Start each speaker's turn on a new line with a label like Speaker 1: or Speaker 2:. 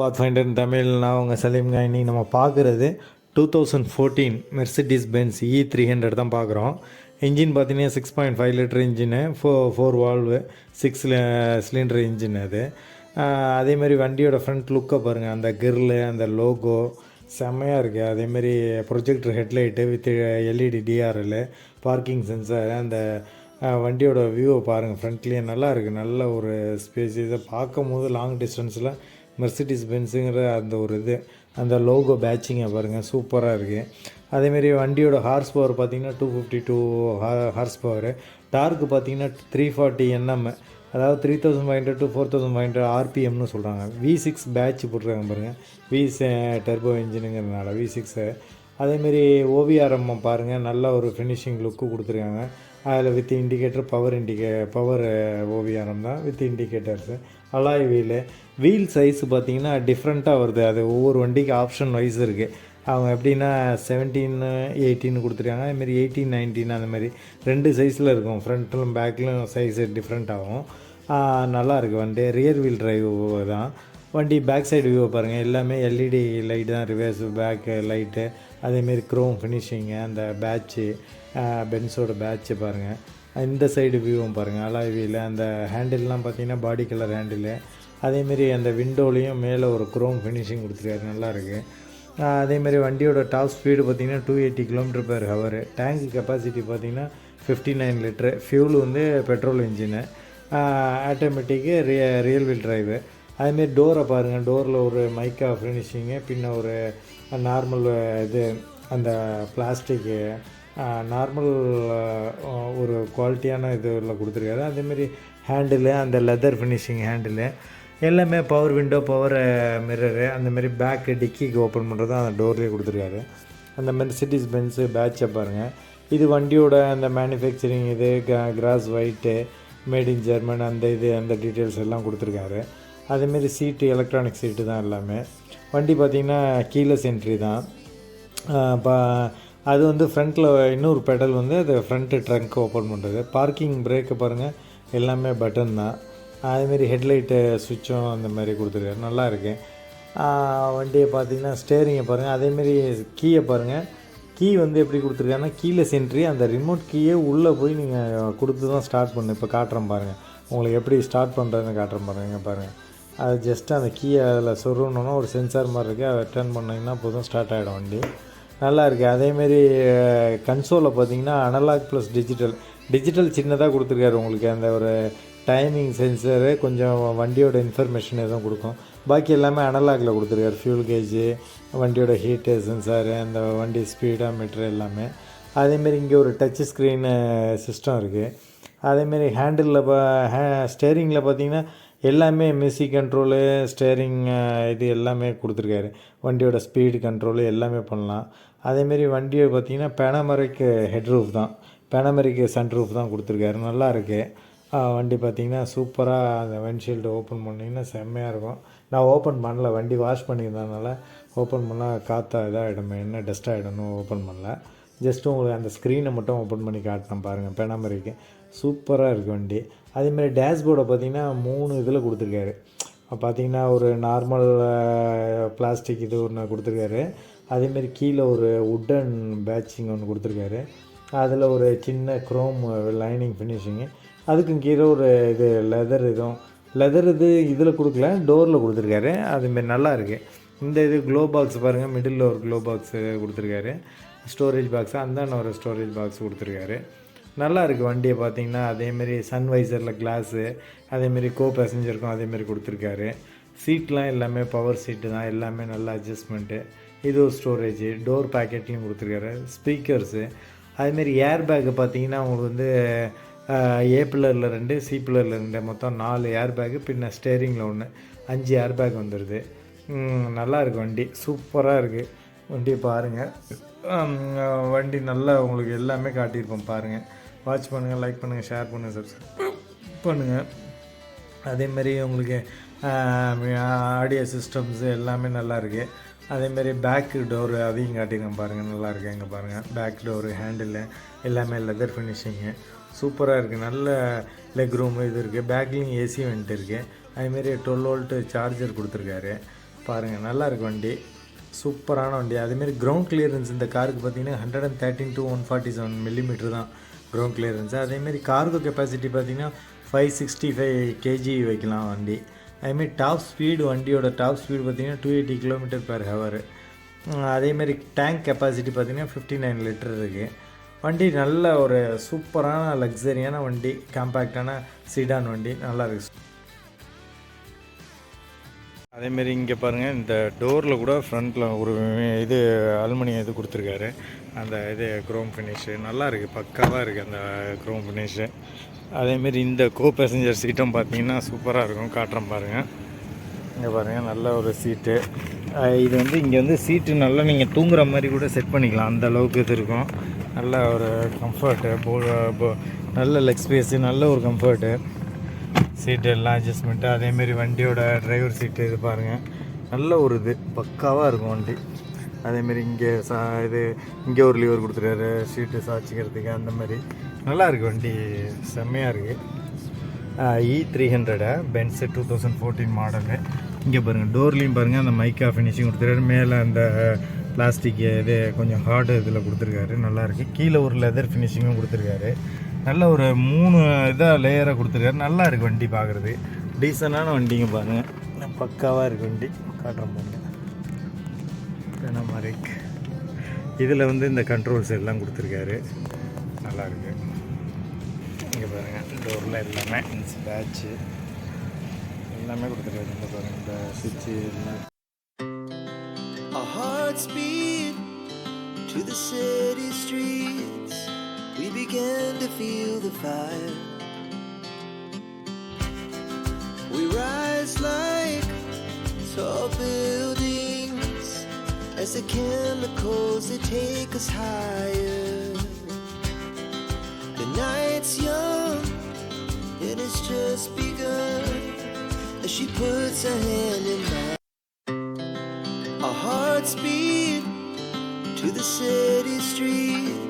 Speaker 1: Pathfinder Tamil நான் உங்கள் சலீம் காயினி நம்ம பார்க்குறது two thousand fourteen Mercedes Benz E three hundred தான் பார்க்குறோம். இன்ஜின் பார்த்தீங்கன்னா six point five litre engine ஃபோ four valve six cylinder engine அது. அதேமாரி அதே மாதிரி வண்டியோட ஃப்ரண்ட் லுக்கை பாருங்கள் அந்த கிர்லு அந்த லோகோ செம்மையாக இருக்குது அதேமாரி projector headlight with LED DRL parking sensor அந்த வண்டியோட வியூவை பாருங்கள் ஃப்ரண்ட்லேயே நல்லா இருக்குது நல்ல ஒரு ஸ்பேஸ் இதை பார்க்கும் போது லாங் டிஸ்டன்ஸில் மெர்சிடிஸ் பென்ஸுங்கிற அந்த ஒரு இது அந்த லோகோ பேட்சிங்கை பாருங்கள் சூப்பராக இருக்குது அதேமாரி வண்டியோட ஹார்ஸ் பவர் பார்த்தீங்கன்னா two fifty two horse power torque பார்த்தீங்கன்னா த்ரீ ஃபார்ட்டி என்எம் அதாவது three thousand five hundred to four thousand five hundred ஆர்பிஎம்னு சொல்கிறாங்க வி சிக்ஸ் பேட்ச் போட்டுருக்காங்க பாருங்கள் வி டர்போ இன்ஜினுங்கிறதுனால வி சிக்ஸு அதேமாரி ஓவிஆர்எம் பாருங்கள் நல்ல ஒரு ஃபினிஷிங் லுக்கு கொடுத்துருக்காங்க. அதில் with indicator power indicator power ORVM தான் with indicators alloy wheel. Wheel size பார்த்தீங்கன்னா டிஃப்ரெண்ட்டாக வருது. அது ஒவ்வொரு வண்டிக்கு ஆப்ஷன் வைஸ் இருக்குது அவங்க எப்படின்னா செவன்டீன் எயிட்டின்னு கொடுத்துருக்காங்க. அதுமாரி எயிட்டீன் நைன்டீன் அந்த மாதிரி ரெண்டு சைஸில் இருக்கும். ஃப்ரண்ட்லும் பேக்லையும் சைஸ் டிஃப்ரெண்ட் ஆகும். நல்லாயிருக்கு நல்லா இருக்குது வண்டி. ரியர் வீல் டிரைவ் தான். வண்டி பேக் சைடு வியூவை பாருங்கள் எல்லாமே எல்இடி லைட் தான். ரிவர்ஸ் பேக்கு லைட்டு அதேமாரி க்ரோம் ஃபினிஷிங்கு அந்த பேட்ச்சு பென்ஸோட பேட்ச்சு பாருங்கள் இந்த சைடு வியூவும் பாருங்கள் அலாய் வீல் அந்த ஹேண்டில்லாம் பார்த்தீங்கன்னா பாடி கலர் ஹேண்டிலு அதேமாரி அந்த விண்டோலையும் மேலே ஒரு குரோம் ஃபினிஷிங் கொடுத்துருக்காரு. நல்லாயிருக்கு அதேமாரி வண்டியோட டாப் ஸ்பீடு பார்த்தீங்கன்னா two eighty kilometre per hour tank capacity பார்த்தீங்கன்னா ஃபிஃப்டி நைன் லிட்ரு ஃபியூல் வந்து petrol engine automatic ரிய real wheel drive அதுமாரி டோரை பாருங்கள் டோரில் ஒரு மைக்கா ஃபினிஷிங்கு பின்ன ஒரு நார்மல் இது அந்த பிளாஸ்டிக்கு நார்மல் ஒரு குவாலிட்டியான இதில் கொடுத்துருக்காரு. அதேமாரி ஹேண்டிலு அந்த லெதர் ஃபினிஷிங் ஹேண்டிலு எல்லாமே பவர் விண்டோ பவர் மிரரு அந்தமாரி பேக்கு டிக்கிக்கு ஓப்பன் பண்ணுறது அந்த டோர்லேயே கொடுத்துருக்காரு. அந்த மாதிரி சிட்டிஸ் பென்ஸு பேட்சை பாருங்கள் இது வண்டியோட அந்த மேனுஃபேக்சரிங் இது cross white made in German அந்த இது அந்த டீட்டெயில்ஸ் எல்லாம் கொடுத்துருக்காரு. அதேமாரி சீட்டு எலக்ட்ரானிக் சீட்டு தான் எல்லாமே. வண்டி பார்த்திங்கன்னா கீழே சென்ட்ரி தான். இப்போ அது வந்து ஃப்ரண்ட்டில் இன்னொரு பெடல் வந்து அது ஃப்ரண்ட்டு ட்ரங்க் ஓப்பன் பண்ணுறது பார்க்கிங் பிரேக்கு பாருங்கள் எல்லாமே பட்டன் தான். அதேமாரி ஹெட்லைட்டு சுவிட்சும் அந்த மாதிரி கொடுத்துருக்காரு. நல்லா இருக்கு. வண்டியை பார்த்தீங்கன்னா ஸ்டேரிங்கை பாருங்கள் அதேமாரி கீயை பாருங்கள் கீ வந்து எப்படி கொடுத்துருக்காங்கன்னா கீழே சென்ட்ரி அந்த ரிமோட் கீயே உள்ளே போய் நீங்கள் கொடுத்து தான் ஸ்டார்ட் பண்ணு இப்போ காட்டுறேன் பாருங்கள் உங்களுக்கு எப்படி ஸ்டார்ட் பண்ணுறதுன்னு காட்டுறேன் பாருங்க. பாருங்கள் அது ஜஸ்ட்டு அந்த கீயை அதில் சொருணுன்னா ஒரு சென்சார் மாதிரி இருக்குது அதை டர்ன் பண்ணிங்கன்னா போதும் ஸ்டார்ட் ஆகிடும் வண்டி. நல்லா இருக்குது அதேமாரி கன்சோலில் பார்த்தீங்கன்னா அனலாக் ப்ளஸ் டிஜிட்டல் டிஜிட்டல் சின்னதாக கொடுத்துருக்காரு உங்களுக்கு. அந்த ஒரு டைமிங் சென்சரு கொஞ்சம் வண்டியோட இன்ஃபர்மேஷன் எதுவும் கொடுக்கும். பாக்கி எல்லாமே அனலாகில் கொடுத்துருக்காரு. ஃபியூல் கேஜு வண்டியோட ஹீட்டு சென்சாரு அந்த வண்டி ஸ்பீடாக மீட்ரு எல்லாமே. அதேமாரி இங்கே ஒரு டச் ஸ்க்ரீனு சிஸ்டம் இருக்குது அதேமாரி ஹேண்டிலில் பா ஹே ஸ்டேரிங்கில் பார்த்தீங்கன்னா எல்லாமே மியூசிக் கண்ட்ரோலு ஸ்டேரிங் இது எல்லாமே கொடுத்துருக்காரு. வண்டியோட ஸ்பீடு கண்ட்ரோலு எல்லாமே பண்ணலாம். அதேமாரி வண்டியை பார்த்தீங்கன்னா பேனமரிக் ஹெட் ரூஃப் தான். பேனமரிக் சன் ரூஃப் தான் கொடுத்துருக்காரு. நல்லா இருக்குது வண்டி பார்த்தீங்கன்னா சூப்பராக அந்த விண்ட்ஷீல்டு ஓப்பன் பண்ணிங்கன்னா செம்மையாக இருக்கும். நான் ஓப்பன் பண்ணல. வண்டி வாஷ் பண்ணியிருந்ததுனால ஓப்பன் பண்ணால் காற்றா இதாகிடும் என்ன டஸ்ட் ஆகிடணும் ஓப்பன் பண்ணல. ஜஸ்ட் உங்களுக்கு அந்த ஸ்க்ரீனை மட்டும் ஓப்பன் பண்ணி காட்டினேன் பாருங்கள் பெனாமரிக்கு சூப்பராக இருக்குது வண்டி. அதேமாதிரி டேஷ்போர்டை பார்த்திங்கன்னா மூணு இதில் கொடுத்துருக்காரு. பார்த்தீங்கன்னா ஒரு நார்மல் பிளாஸ்டிக் இது ஒன்று கொடுத்துருக்காரு. அதேமாரி கீழே ஒரு உட்டன் பேட்சிங் ஒன்று கொடுத்துருக்காரு. அதில் ஒரு சின்ன க்ரோம் லைனிங் ஃபினிஷிங்கு அதுக்கும் கீழே ஒரு இது லெதர் இதுவும் லெதர் இது இதில் கொடுக்கல டோரில் கொடுத்துருக்காரு. அதுமாரி நல்லா இருக்குது இந்த இது க்ளோ பாக்ஸ் பாருங்கள் மிடில் ஒரு க்ளோ பாக்ஸ் கொடுத்துருக்காரு. ஸ்டோரேஜ் பாக்ஸ் அந்த ஒரு ஸ்டோரேஜ் பாக்ஸ் கொடுத்துருக்காரு. நல்லா இருக்குது வண்டியை பார்த்தீங்கன்னா அதேமாரி சன்வைசரில் கிளாஸு அதேமாரி கோ பேசஞ்சருக்கும் அதேமாரி கொடுத்துருக்காரு. சீட்லாம் எல்லாமே பவர் சீட்டு தான் எல்லாமே நல்ல அட்ஜஸ்ட்மெண்ட்டு இது ஒரு ஸ்டோரேஜ் டோர் பேக்கெட்லையும் கொடுத்துருக்காரு. ஸ்பீக்கர்ஸு அதுமாரி ஏர் பேக்கு பார்த்தீங்கன்னா உங்களுக்கு வந்து ஏ பில்லரில் ரெண்டு சி பில்லரில் ரெண்டு மொத்தம் நாலு ஏர் பேக்கு பின்ன ஸ்டேரிங்கில் ஒன்று அஞ்சு ஏர் பேக் வந்துடுது நல்லாயிருக்கு நல்லா வண்டி. சூப்பராக இருக்குது வண்டியை பாருங்கள் வண்டி நல்லா உங்களுக்கு எல்லாமே காட்டியிருப்போம். பாருங்கள் வாட்ச் பண்ணுங்கள் லைக் பண்ணுங்கள் ஷேர் பண்ணுங்கள் சப்ஸ்கிரைப் பண்ணுங்கள் அதேமாரி உங்களுக்கு ஆடியோ சிஸ்டம்ஸு எல்லாமே நல்லாயிருக்கு அதேமாரி பேக் டோரு அதையும் காட்டியிருக்கேன் பாருங்கள் நல்லாயிருக்கு இங்கே பாருங்கள் பேக் டோரு ஹேண்டில் எல்லாமே லெதர் ஃபினிஷிங்கு சூப்பராக இருக்குது நல்ல லெக் ரூம் இது இருக்குது பேக்லேயும் ஏசி வந்துட்டு இருக்குது அதேமாரி டுவெல் வோல்ட்டு சார்ஜர் கொடுத்துருக்காரு. பாருங்கள் நல்லாயிருக்கு வண்டி. சூப்பரான வண்டி. அதேமாரி கிரவுண்ட் கிளியரன்ஸ் இந்த காருக்கு பார்த்தீங்கன்னா hundred and thirteen to one forty seven millimetre தான் கிரவுண்ட் கிளியரன்ஸ் அதேமாரி கார்கோ கெப்பாசிட்டி பார்த்தீங்கன்னா ஃபைவ் சிக்ஸ்டி ஃபைவ் கேஜி வைக்கலாம் வண்டி. அதேமாரி டாப் ஸ்பீடு வண்டியோட டாப் ஸ்பீடு பார்த்தீங்கன்னா two eighty kilometre per hour அதேமாரி டேங்க் கெப்பாசிட்டி பார்த்திங்கன்னா ஃபிஃப்டி நைன் லிட்டர் இருக்குது வண்டி நல்ல ஒரு சூப்பரான லக்ஸரியான வண்டி காம்பேக்டான சீடான் வண்டி நல்லா இருக்குது அதேமாரி இங்கே பாருங்கள் இந்த டோரில் கூட ஃப்ரண்ட்டில் ஒரு இது அலுமினியம் இது கொடுத்துருக்காரு. அந்த இது க்ரோம் ஃபினிஷு நல்லா இருக்குது பக்காவாக இருக்குது அந்த க்ரோம் ஃபினிஷு. அதேமாரி இந்த கோ பேசஞ்சர் சீட்டும் பார்த்தீங்கன்னா சூப்பராக இருக்கும் காட்டுறேன் பாருங்கள் இங்கே பாருங்கள் நல்ல ஒரு சீட்டு. இது வந்து இங்கே வந்து சீட்டு நல்லா நீங்கள் தூங்குற மாதிரி கூட செட் பண்ணிக்கலாம் அந்த அளவுக்கு இது இருக்கும். நல்ல ஒரு கம்ஃபர்ட்டு போ போ- நல்ல லெக் ஸ்பேஸு நல்ல ஒரு கம்ஃபர்ட்டு சீட்டு எல்லாம் அட்ஜஸ்ட்மெண்ட்டு அதேமாரி வண்டியோட டிரைவர் சீட்டு இது பாருங்கள் நல்ல ஒரு இது பக்காவாக இருக்கும் வண்டி. அதேமாரி இங்கே சா இது இங்கே ஒரு லிவர் கொடுத்துருக்காரு சீட்டு சாய்ச்சிக்கிறதுக்கு அந்த மாதிரி. நல்லா இருக்குது வண்டி செம்மையாக இருக்குது E three e ஹண்ட்ரடை Benz two thousand fourteen model இங்கே பாருங்கள் டோர்லேயும் பாருங்கள் அந்த மைக்கா ஃபினிஷிங் கொடுத்துருக்காரு. மேலே அந்த பிளாஸ்டிக் இது கொஞ்சம் ஹார்டு இதில் கொடுத்துருக்காரு. நல்லாயிருக்கு கீழே ஒரு லெதர் ஃபினிஷிங்கும் கொடுத்துருக்காரு. நல்ல ஒரு மூணு இதாக லேயராக கொடுத்துருக்காரு. நல்லா இருக்கு வண்டி பார்க்குறது டீசனான வண்டிங்க பாருங்கள் பக்காவாக இருக்கு வண்டி. காட்டுறேன் பாருங்க மாதிரி இதில் வந்து இந்த கண்ட்ரோல்ஸ் எல்லாம் கொடுத்துருக்காரு. நல்லா இருக்குது இங்கே பாருங்கள் டோரில் எல்லாமே பேட்ச்சு எல்லாமே கொடுத்துருக்காரு. இந்த பாருங்கள் இந்த சுவிட்சு எல்லாம்.
Speaker 2: To the city streets. We began to feel the fire. We rise like tall buildings as the chemicals take us higher. The night's young and it's just begun as she puts her hand in mine. Our hearts beat to the city streets.